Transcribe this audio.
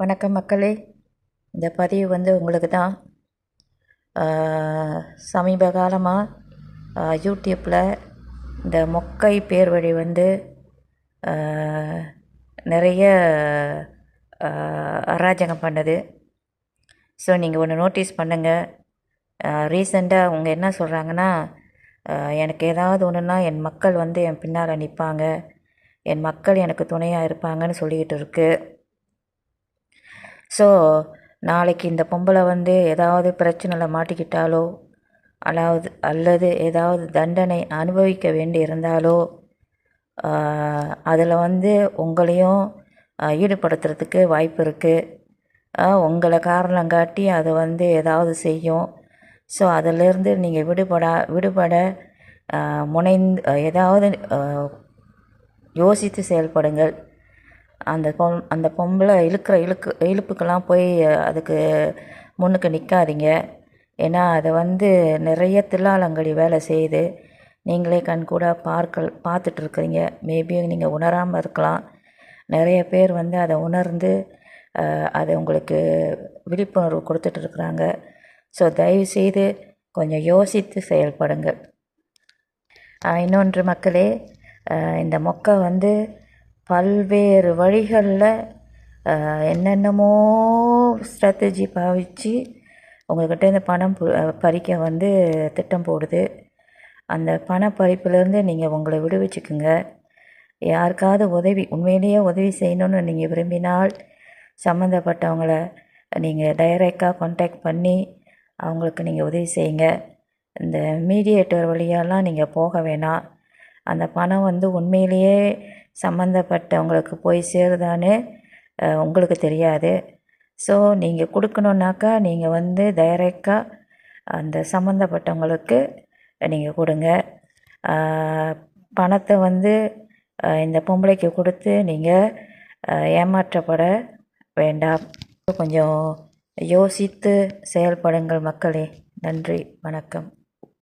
வணக்கம் மக்களே. இந்த பதிவு வந்து உங்களுக்கு தான் சமீப காலமாக யூடியூப்பில் இந்த மொக்கை பேர் வழி வந்து நிறைய அராஜகம் பண்ணுது. ஸோ நீங்கள் ஒன்று நோட்டீஸ் பண்ணுங்கள் ரீசெண்டாக அவங்க என்ன சொல்கிறாங்கன்னா எனக்கு ஏதாவது ஒன்றுனா என் மக்கள் வந்து என் பின்னால் நிற்பாங்க என் மக்கள் எனக்கு துணையாக இருப்பாங்கன்னு சொல்லிக்கிட்டு இருக்குது ஸோ நாளைக்கு இந்த பொம்பளை வந்து ஏதாவது பிரச்சனையில் மாட்டிக்கிட்டாலோ அதாவது அல்லது ஏதாவது தண்டனை அனுபவிக்க வேண்டி இருந்தாலோ அதில் வந்து உங்களையும் ஈடுபடுத்துறதுக்கு வாய்ப்பு இருக்குது உங்களை காரணம் காட்டி அதை வந்து ஏதாவது செய்யும். ஸோ அதிலிருந்து நீங்கள் விடுபடா விடுபட முனைந்து ஏதாவது யோசித்து செயல்படுங்கள். அந்த பொம் அந்த பொம்பளை இழுக்கிற இழுக்கு இழுப்புக்கெல்லாம் போய் அதுக்கு முன்னுக்கு நிற்காதீங்க ஏன்னா அதை வந்து நிறைய தில்லாலங்கடி வேலை செய்யுது. நீங்களே கண் கூட பார்க்க பார்த்துட்டு இருக்கிறீங்க மேபி நீங்கள் உணராமல் இருக்கலாம். நிறைய பேர் வந்து அதை உணர்ந்து அதை உங்களுக்கு விழிப்புணர்வு கொடுத்துட்டு இருக்கிறாங்க ஸோ தயவுசெய்து கொஞ்சம் யோசித்து செயல்படுங்கள் இன்னொன்று மக்களே இந்த மொக்கை வந்து பல்வேறு வழிகளில் என்னென்னமோ ஸ்ட்ராட்டஜி பாவித்து உங்கள்கிட்ட இந்த பணம் பறிக்க வந்து திட்டம் போடுது. அந்த பண பறிப்புலேருந்து நீங்கள் உங்களை விடுவிச்சுக்குங்க. யாருக்காவது உதவி உண்மையிலேயே உதவி செய்யணும்னு நீங்கள் விரும்பினால் சம்மந்தப்பட்டவங்கள நீங்கள் டைரெக்டாக காண்டாக்ட் பண்ணி அவங்களுக்கு நீங்கள் உதவி செய்யுங்க. இந்த மீடியேட்டர் வழியாலாம் நீங்கள் போக வேணாம். அந்த பணம் வந்து உண்மையிலேயே சம்மந்தப்பட்டவங்களுக்கு போய் சேருதான்னு உங்களுக்கு தெரியாது. ஸோ நீங்கள் கொடுக்கணுன்னாக்கா நீங்கள் வந்து டைரெக்டாக அந்த சம்மந்தப்பட்டவங்களுக்கு நீங்கள் கொடுங்க. பணத்தை வந்து இந்த பொம்பளைக்கு கொடுத்து நீங்கள் ஏமாற்றப்பட வேண்டாம். கொஞ்சம் யோசித்து செயல்படுங்கள் மக்களே. நன்றி. வணக்கம்.